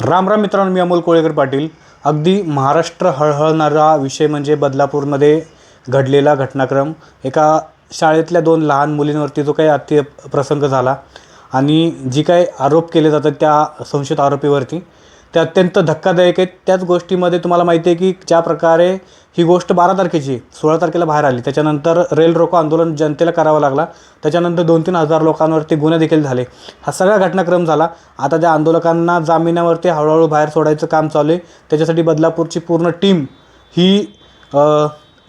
राम राम मित्रांनो मी अमोल कोळेकर पाटील. अगदी महाराष्ट्र हळहळणारा विषय म्हणजे बदलापूरमध्ये घडलेला घटनाक्रम. एका शाळेतल्या दोन लहान मुलींवरती जो काही अति प्रसंग झाला आणि जी काही आरोप केले जातात त्या संशयित आरोपीवरती. ते अत्यंत धक्कादायक आहेत. त्याच गोष्टीमध्ये तुम्हाला माहिती आहे की ज्या प्रकारे ही गोष्ट बारा तारखेची सोळा तारखेला बाहेर आली. त्याच्यानंतर रेल रोको आंदोलन जनतेला करावं लागला. त्याच्यानंतर दोन तीन हजार लोकांवरती गुन्हे देखील झाले. हा सगळा घटनाक्रम झाला. आता त्या आंदोलकांना जामिनावरती हळूहळू बाहेर सोडायचं काम चालू आहे. त्याच्यासाठी बदलापूरची पूर्ण टीम ही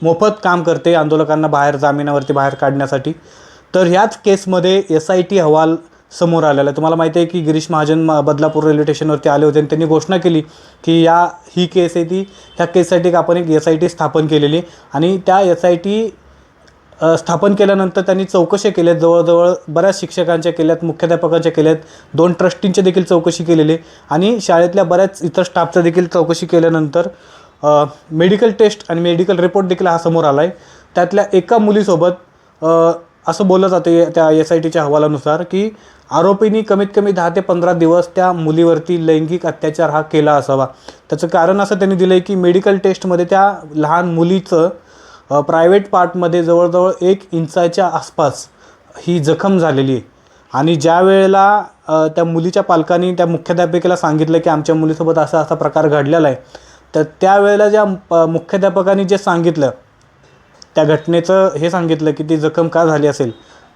मोफत काम करते आंदोलकांना बाहेर जामिनावरती बाहेर काढण्यासाठी. तर ह्याच केसमध्ये एस आय टी अहवाल समोर आलेला. आहे तुम्हाला माहिती आहे की गिरीश महाजन बदलापूर रेल्वे स्टेशनवरती आले होते आणि त्यांनी घोषणा केली की या ही केस आहे ती ह्या केससाठी आपण एक एस आय टी स्थापन केलेली आहे. आणि त्या एस आय टी स्थापन केल्यानंतर त्यांनी चौकशी केल्यात. जवळजवळ बऱ्याच शिक्षकांच्या केल्यात मुख्याध्यापकांच्या केल्यात. दोन ट्रस्टींची देखील चौकशी केलेली आहे. आणि शाळेतल्या बऱ्याच इतर स्टाफचं देखील चौकशी केल्यानंतर मेडिकल टेस्ट आणि मेडिकल रिपोर्ट देखील हा समोर आला आहे त्यातल्या एका मुलीसोबत असं बोललं जातं त्या एस आय टीच्या अहवालानुसार की आरोपींनी कमीत कमी दहा ते पंधरा दिवस त्या मुलीवरती लैंगिक अत्याचार हा केला असावा. त्याचं कारण असं त्यांनी दिलं आहे की मेडिकल टेस्टमध्ये त्या लहान मुलीचं प्रायव्हेट पार्टमध्ये जवळजवळ एक इंचाच्या आसपास ही जखम झालेली आहे. आणि ज्या वेळेला त्या मुलीच्या पालकांनी त्या मुख्याध्यापिकेला सांगितलं की आमच्या मुलीसोबत असा असा प्रकार घडलेला आहे तर त्यावेळेला ज्या मुख्याध्यापकांनी जे सांगितलं त्या घटनेचं हे सांगितलं की ती जखम का झाली असेल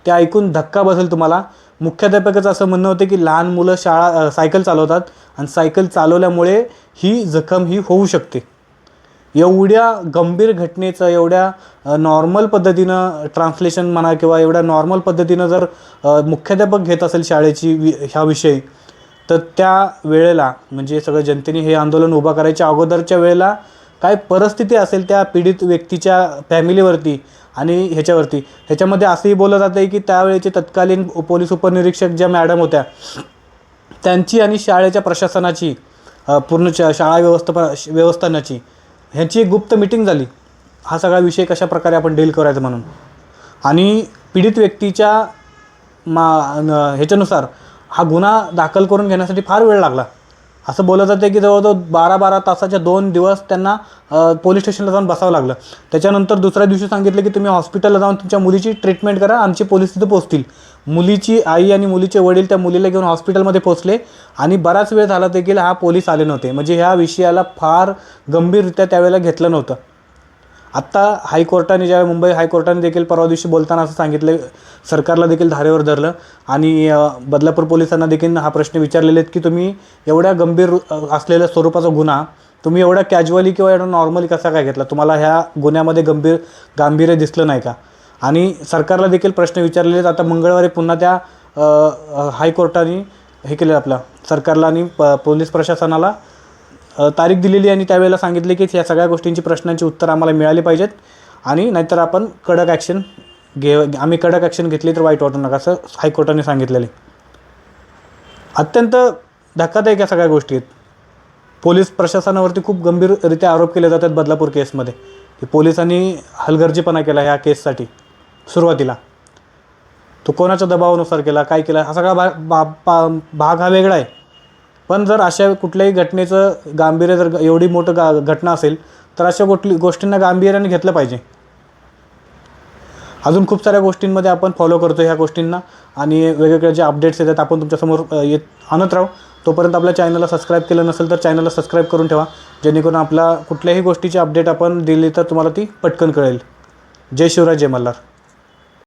ते ऐकून धक्का बसेल तुम्हाला. मुख्याध्यापकाचं असं म्हणणं होतं की लहान मुलं शाळा सायकल चालवतात आणि सायकल चालवल्यामुळे ही जखम ही होऊ शकते. एवढ्या गंभीर घटनेचं एवढ्या नॉर्मल पद्धतीनं ट्रान्सलेशन म्हणा किंवा एवढ्या नॉर्मल पद्धतीनं जर मुख्याध्यापक घेत असेल शाळेची वि ह्या विषयी तर त्या वेळेला म्हणजे सगळं जनतेने हे आंदोलन उभा करायच्या अगोदरच्या वेळेला काय परिस्थिती असेल त्या पीडित व्यक्तीच्या फॅमिलीवरती आणि ह्याच्यावरती. ह्याच्यामध्ये असंही बोललं जातं आहे की त्यावेळेचे तत्कालीन पोलीस उपनिरीक्षक ज्या मॅडम होत्या त्यांची आणि शाळेच्या प्रशासनाची पूर्ण शाळा व्यवस्थापन व्यवस्थानाची ह्यांची एक गुप्त मिटिंग झाली. हा सगळा विषय कशा प्रकारे आपण डील करायचा म्हणून. आणि पीडित व्यक्तीच्या मा न- ह्याच्यानुसार हा गुन्हा दाखल करून घेण्यासाठी फार वेळ लागला. असं बोललं जातं की जवळजवळ बारा बारा तासाच्या दोन दिवस त्यांना पोलीस स्टेशनला जाऊन बसावं लागलं. त्याच्यानंतर दुसऱ्या दिवशी सांगितलं की तुम्ही हॉस्पिटलला जाऊन तुमच्या मुलीची ट्रीटमेंट करा आमचे पोलीस तिथे पोहोचतील. मुलीची आई आणि मुलीचे वडील त्या मुलीला घेऊन हॉस्पिटलमध्ये पोहोचले आणि बराच वेळ झाला देखील हा पोलीस आले नव्हते. म्हणजे ह्या विषयाला फार गंभीररित्या त्यावेळेला घेतलं नव्हतं. आत्ता हायकोर्टाने ज्यावेळी मुंबई हायकोर्टाने देखील परवा दिवशी बोलताना असं सांगितलं सरकारला देखील धारेवर धरलं आणि बदलापूर पोलिसांना देखील हा प्रश्न विचारलेले आहेत की तुम्ही एवढ्या गंभीर असलेल्या स्वरूपाचा गुन्हा तुम्ही एवढ्या कॅज्युअली किंवा एवढा नॉर्मली कसा काय घेतला? तुम्हाला ह्या गुन्ह्यामध्ये गंभीर गांभीर्य दिसलं नाही का? आणि सरकारला देखील प्रश्न विचारलेले आहेत. आता मंगळवारी पुन्हा त्या हायकोर्टाने हे केलं आपलं सरकारला आणि प पोलीस प्रशासनाला तारीख दिलेली आणि त्यावेळेला सांगितले की या सगळ्या गोष्टींची प्रश्नांची उत्तर आम्हाला मिळाली पाहिजेत. आणि नाहीतर आपण कडक ॲक्शन घे आम्ही कडक ॲक्शन घेतली तर वाईट वाटू नका असं हायकोर्टाने सांगितलेले. अत्यंत धक्कादायक या सगळ्या गोष्टी आहेत. पोलीस प्रशासनावरती खूप गंभीररित्या आरोप केले जातात बदलापूर केसमध्ये. की पोलिसांनी हलगर्जीपणा केला ह्या केससाठी सुरुवातीला. तो कोणाच्या दबावानुसार केला काय केला हा सगळा भाग बा पा भाग हा वेगळा आहे. पण जर अशा कुठल्याही घटनेचं गांभीर्य जर एवढी मोठं गा घटना असेल तर अशा कुठली गोष्टींना गांभीर्याने घेतलं पाहिजे. अजून खूप साऱ्या गोष्टींमध्ये आपण फॉलो करतो ह्या गोष्टींना. आणि वेगवेगळ्या जे अपडेट्स येतात आपण तुमच्यासमोर येत आणत राहू. तोपर्यंत आपल्या चॅनलला सबस्क्राईब केलं नसेल तर चॅनलला सबस्क्राईब करून ठेवा. जेणेकरून आपला कुठल्याही गोष्टीची अपडेट आपण दिली तर तुम्हाला ती पटकन कळेल. जय शिवराज जय मल्हार.